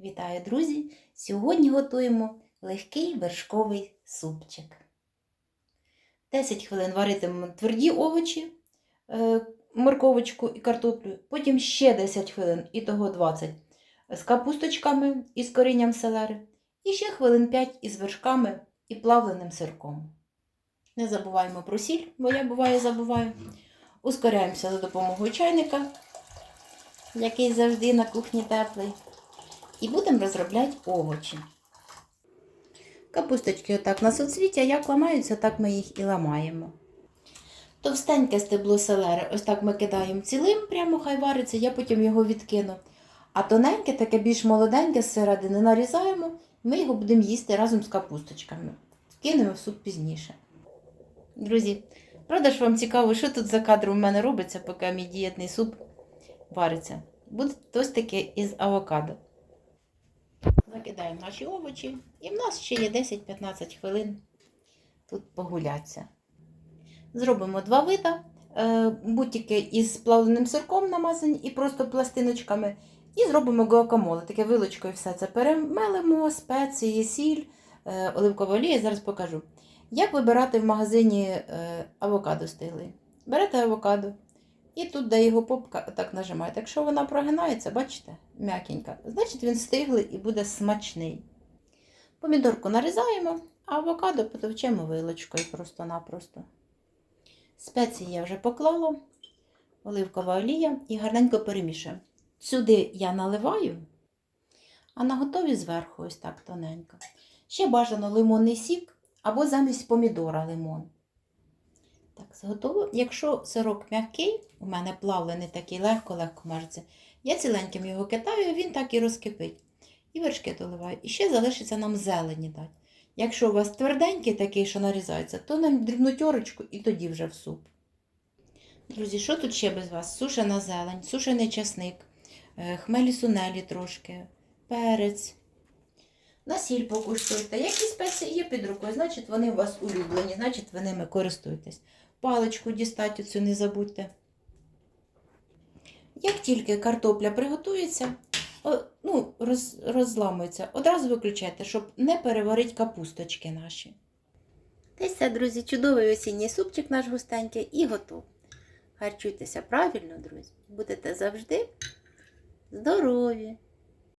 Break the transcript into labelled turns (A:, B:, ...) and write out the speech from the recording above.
A: Вітаю, друзі! Сьогодні готуємо легкий вершковий супчик. 10 хвилин варитимемо тверді овочі, е, морковочку і картоплю. Потім ще 10 хвилин, і того 20 з капусточками і з корінням селери. І ще хвилин 5 із вершками і плавленим сирком. Не забуваємо про сіль, бо я буває забуваю. Ускоряємося за допомогою чайника, який завжди на кухні теплий. І будемо розробляти овочі. Капусточки отак на соцвіття, як ламаються, так ми їх і ламаємо. Товстеньке стебло селери, ось так ми кидаємо цілим, прямо хай вариться, я потім його відкину. А тоненьке, таке більш молоденьке зсередини нарізаємо, ми його будемо їсти разом з капусточками. Кинемо в суп пізніше. Друзі, правда ж вам цікаво, що тут за кадром в мене робиться, поки мій дієтний суп вариться. Буде тостики із авокадо. Закидаємо наші овочі, і в нас ще є 10-15 хвилин тут погуляться. Зробимо два вида. е, Бутики із плавленим сирком намазані і просто пластиночками. І зробимо гуакамоле. Таке вилочкою все це перемелимо, спеції, сіль, е, оливкова олія. Зараз покажу. Як вибирати в магазині е, авокадо стиглий? Берете авокадо, і тут, де його попка, так нажимаєте. Якщо вона прогинається, бачите, м'якенька, значить він стиглий і буде смачний. Помідорку нарізаємо, а авокадо потовчемо вилочкою просто-напросто. Спеції я вже поклала, оливкова олія і гарненько перемішуємо. Сюди я наливаю, а на готові зверху ось так тоненько. Ще бажано лимонний сік або замість помідора лимон. Так, зготово. Якщо сирок м'який, у мене плавлений такий легко-легко мажеться, я ціленьким його китаю, він так і розкипить. І вершки доливаю. І ще залишиться нам зелені дати. Якщо у вас тверденький такий, що нарізається, то нам дрібну тьорочку і тоді вже в суп. Друзі, що тут ще без вас? Сушена зелень, сушений часник, е, хмелі сунелі трошки, перець. На сіль покуштуйте. Які спеції є під рукою, значить вони у вас улюблені, значить ви ними користуєтесь. Паличку дістати цю не забудьте. Як тільки картопля приготується, ну, роз, розламується, одразу виключайте, щоб не переварити капусточки наші. Й все, друзі, чудовий осінній супчик наш густенький і готов. Харчуйтеся правильно, друзі. Будете завжди здорові!